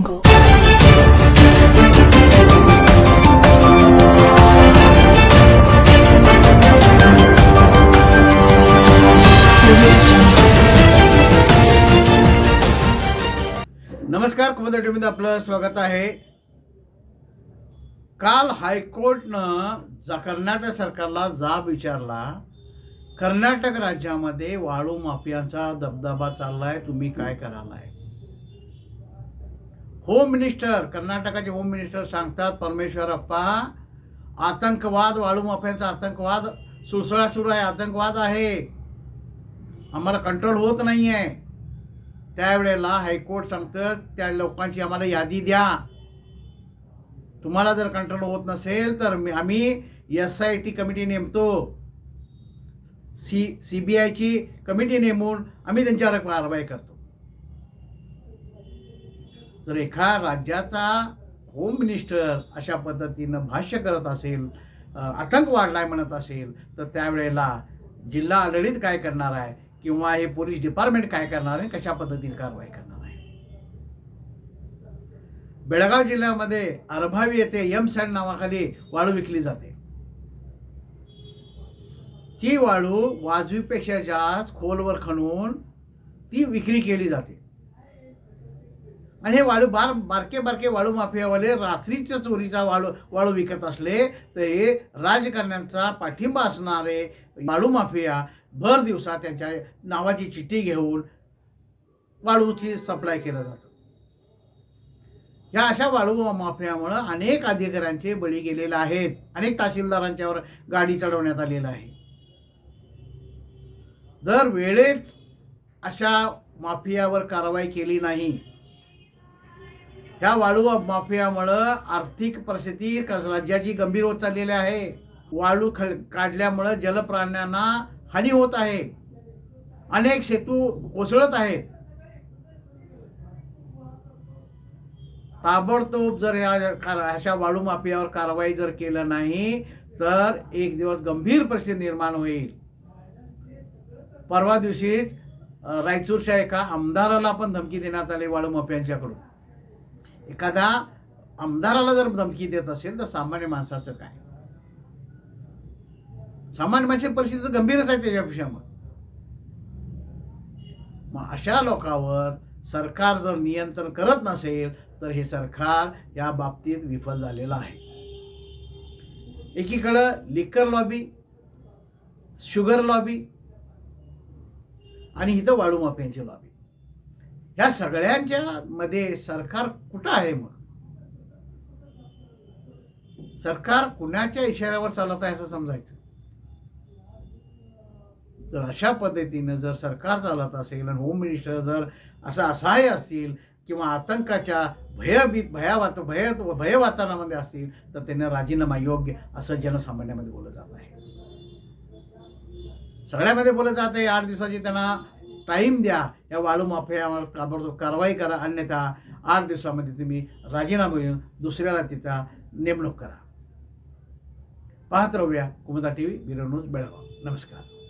नमस्कार कुमदटीमध्ये आपलं स्वागत आहे. काल हायकोर्टनं जा कर्नाटक सरकारला जाब विचारला. कर्नाटक राज्यामध्ये वाळू माफियांचा दबदबा चाललाय तुम्ही काय करालाय होम मिनिस्टर कर्नाटकाचे होम मिनिस्टर सांगतात परमेश्वरप्पा आतंकवाद वाळूमाफ्यांचा आतंकवाद सुळसुळाट सुरू आहे आतंकवाद आहे. आम्हाला कंट्रोल होत नाही आहे त्यावेळेला हायकोर्ट सांगतं त्या लोकांची आम्हाला यादी द्या. तुम्हाला जर कंट्रोल होत नसेल तर मी आम्ही एस आय टी कमिटी नेमतो. सी सी बी आयची कमिटी नेमून आम्ही त्यांच्यावर कारवाई करतो. जर एका राज्याचा होम मिनिस्टर अशा पद्धतीनं भाष्य करत असेल आतंक वाढलाय म्हणत असेल तर त्यावेळेला जिल्हा आढळीत काय करणार आहे किंवा हे पोलीस डिपार्टमेंट काय करणार आहे कशा पद्धतीने कारवाई करणार आहे? बेळगाव जिल्ह्यामध्ये अरभावी येथे एम सॅड नावाखाली वाळू विकली जाते. ती वाळू वाजवीपेक्षा जास्त खोलवर खणून ती विक्री केली जाते. आणि हे वाळू बार बारके बारके वाळू माफियावाले रात्रीच्या चोरीचा वाळू वाळू विकत असले तर हे राजकारण्यांचा पाठिंबा असणारे वाळू माफिया भर दिवसा त्यांच्या नावाची चिठ्ठी घेऊन वाळूची सप्लाय केलं जातं. ह्या अशा वाळू माफियामुळं अनेक अधिकाऱ्यांचे बळी गेलेले आहेत. अनेक तहसीलदारांच्यावर गाडी चढवण्यात आलेलं आहे. दर वेळेत अशा माफियावर कारवाई केली नाही. ह्या वाळू माफियामुळं आर्थिक परिस्थिती राज्याची गंभीर होत चाललेली आहे. वाळू ख काढल्यामुळं जलप्राण्यांना हानी होत आहे. अनेक सेतू कोसळत आहेत. ताबडतोब जर या अशा वाळू माफियावर कारवाई जर केलं नाही तर एक दिवस गंभीर परिस्थिती निर्माण होईल. परवा दिवशीच रायचूरच्या एका आमदाराला पण धमकी देण्यात आली वाळू माफियांच्याकडून. एखादा आमदाराला जर धमकी देत असेल तर सामान्य माणसाचं काय? सामान्य माणसाची परिस्थिती तर गंभीरच आहे त्याच्यापेक्षा मग मग अशा लोकांवर सरकार जर नियंत्रण करत नसेल तर हे सरकार या बाबतीत विफल झालेलं आहे. एकीकडं लिकर लॉबी शुगर लॉबी आणि इथं वाळू माफियांची लॉबी ह्या सगळ्यांच्या मध्ये सरकार कुठं आहे मग सरकार कुणाच्या इशाऱ्यावर चालत आहे असं समजायचं? तर अशा पद्धतीनं जर सरकार चालत असेल आणि होम मिनिस्टर जर असं असहाय्य असतील किंवा आतंकाच्या भयभीत भयावात भय भय वातावरणामध्ये असतील तर त्यांना राजीनामा योग्य असं जनसामान्यामध्ये बोललं जात आहे. सगळ्यामध्ये बोललं जात आहे आठ दिवसाची त्यांना टाईम द्या. या वाळू माफियावर ताबडतोब कारवाई करा. अन्यथा आठ दिवसामध्ये तुम्ही राजीनामा घेऊन दुसऱ्याला तिथं नेमणूक करा. पाहत राहूया Kumuda T V bureau news Belgaum. नमस्कार.